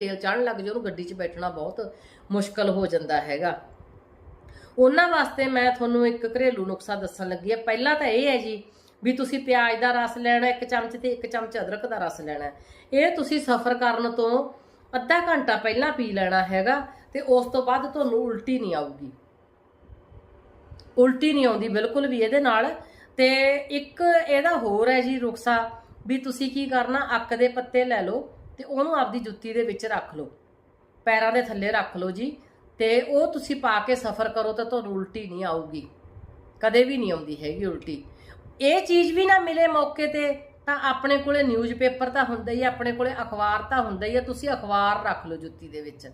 ਤੇਲ ਚੜਨ ਲੱਗ ਜਾ ਉਹਨੂੰ ਗੱਡੀ 'ਚ ਬੈਠਣਾ ਬਹੁਤ ਮੁਸ਼ਕਲ ਹੋ ਜਾਂਦਾ ਹੈਗਾ। ਉਹਨਾਂ ਵਾਸਤੇ ਮੈਂ ਤੁਹਾਨੂੰ ਇੱਕ ਘਰੇਲੂ ਨੁਸਖਾ ਦੱਸਣ ਲੱਗੀ ਹੈ ਪਹਿਲਾ ਤਾਂ ਇਹ ਹੈ ਜੀ ਵੀ ਤੁਸੀਂ ਪਿਆਜ਼ ਦਾ ਰਸ ਲੈਣਾ, ਇੱਕ ਚਮਚ ਤੇ ਇੱਕ ਚਮਚ ਅਦਰਕ ਦਾ ਰਸ ਲੈਣਾ। ਇਹ ਤੁਸੀਂ ਸਫ਼ਰ ਕਰਨ ਤੋਂ ਅੱਧਾ ਘੰਟਾ ਪਹਿਲਾਂ ਪੀ ਲੈਣਾ ਹੈਗਾ ਤੇ ਉਸ ਤੋਂ ਬਾਅਦ ਤੁਹਾਨੂੰ ਉਲਟੀ ਨਹੀਂ ਆਊਗੀ। ਉਲਟੀ ਨਹੀਂ ਆਉਂਦੀ, ਬਿਲਕੁਲ ਵੀ ਇਹਦੇ ਨਾਲ। ਤੇ ਇੱਕ ਇਹਦਾ ਹੋਰ ਹੈ ਜੀ ਰੁਕਸਾ ਵੀ ਤੁਸੀਂ ਕੀ ਕਰਨਾ, ਅੱਕ ਦੇ ਪੱਤੇ ਲੈ ਲਓ। ਤੇ ਉਹਨੂੰ ਆਪਦੀ ਜੁੱਤੀ ਦੇ ਵਿੱਚ ਰੱਖ ਲਓ। ਪੈਰਾਂ ਦੇ ਥੱਲੇ ਰੱਖ ਲਓ ਜੀ। ਤੇ ਉਹ ਤੁਸੀਂ ਪਾ ਕੇ ਸਫ਼ਰ ਕਰੋ ਤਾਂ ਤੁਹਾਨੂੰ ਉਲਟੀ ਨਹੀਂ ਆਊਗੀ। ਕਦੇ ਵੀ ਨਹੀਂ ਆਉਂਦੀ ਹੈਗੀ ਉਲਟੀ। ਇਹ ਚੀਜ਼ ਵੀ ਨਾ ਮਿਲੇ ਮੌਕੇ ਤੇ ਤਾਂ ਆਪਣੇ ਕੋਲੇ ਨਿਊਜ਼ਪੇਪਰ ਤਾਂ ਹੁੰਦਾ ਹੀ ਹੈ, ਆਪਣੇ ਕੋਲੇ ਅਖਬਾਰ ਤਾਂ ਹੁੰਦਾ ਹੀ ਹੈ ਤੁਸੀਂ ਅਖਬਾਰ ਰੱਖ ਲਓ ਜੁੱਤੀ ਦੇ ਵਿੱਚ।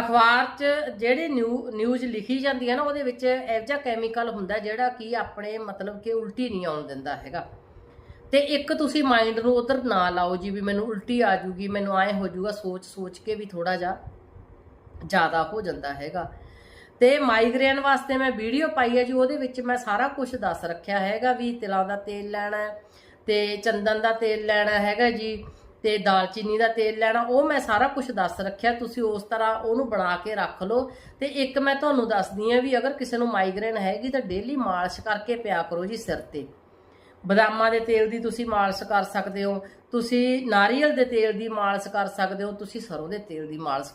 ਅਖਬਾਰ 'ਚ ਜਿਹੜੇ ਨਿਊ ਨਿਊਜ਼ ਲਿਖੀ ਜਾਂਦੀ ਹੈ ਨਾ ਉਹਦੇ ਵਿੱਚ ਇਹੋ ਜਿਹਾ ਕੈਮੀਕਲ ਹੁੰਦਾ ਜਿਹੜਾ ਕਿ ਆਪਣੇ ਮਤਲਬ ਕਿ ਉਲਟੀ ਨਹੀਂ ਆਉਣ ਦਿੰਦਾ ਹੈਗਾ। ਤੇ ਇੱਕ ਤੁਸੀਂ ਮਾਈਂਡ ਨੂੰ ਉਧਰ ਨਾ ਲਾਓ ਜੀ ਵੀ ਮੈਨੂੰ ਉਲਟੀ ਆ ਜੂਗੀ, ਮੈਨੂੰ ਐ ਹੋ ਜੂਗਾ, ਸੋਚ ਸੋਚ ਕੇ ਵੀ ਥੋੜਾ ਜਿਹਾ ਜ਼ਿਆਦਾ ਹੋ ਜਾਂਦਾ ਹੈਗਾ। ਤੇ ਮਾਈਗ੍ਰੇਨ ਵਾਸਤੇ ਮੈਂ ਵੀਡੀਓ ਪਾਈ ਹੈ ਜੀ, ਉਹਦੇ ਵਿੱਚ ਮੈਂ ਸਾਰਾ ਕੁਝ ਦੱਸ ਰੱਖਿਆ ਹੈਗਾ ਵੀ ਤਿਲਾਂ ਦਾ ਤੇਲ ਲੈਣਾ ਹੈ, ਤੇ ਚੰਦਨ ਦਾ ਤੇਲ ਲੈਣਾ ਹੈਗਾ ਜੀ, ਤੇ ਦਾਲਚੀਨੀ ਦਾ ਤੇਲ ਲੈਣਾ, ਉਹ ਮੈਂ ਸਾਰਾ ਕੁਝ ਦੱਸ ਰੱਖਿਆ, ਤੁਸੀਂ ਉਸ ਤਰ੍ਹਾਂ ਉਹਨੂੰ ਬਣਾ ਕੇ ਰੱਖ ਲਓ। ਤੇ ਇੱਕ ਮੈਂ ਤੁਹਾਨੂੰ ਦੱਸਦੀ ਹਾਂ ਵੀ ਅਗਰ ਕਿਸੇ ਨੂੰ ਮਾਈਗ੍ਰੇਨ ਹੈਗੀ ਤਾਂ ਡੇਲੀ ਮਾਲਿਸ਼ ਕਰਕੇ ਪਿਆ ਕਰੋ ਜੀ ਸਿਰ ਤੇ। ਬਦਾਮਾਂ ਦੇ ਤੇਲ ਦੀ ਤੁਸੀਂ ਮਾਲਿਸ਼ ਕਰ ਸਕਦੇ ਹੋ, ਤੁਸੀਂ ਨਾਰੀਅਲ ਦੇ ਤੇਲ ਦੀ ਮਾਲਿਸ਼ ਕਰ ਸਕਦੇ ਹੋ, ਤੁਸੀਂ ਸਰੋਂ ਦੇ ਤੇਲ ਦੀ ਮਾਲਿਸ਼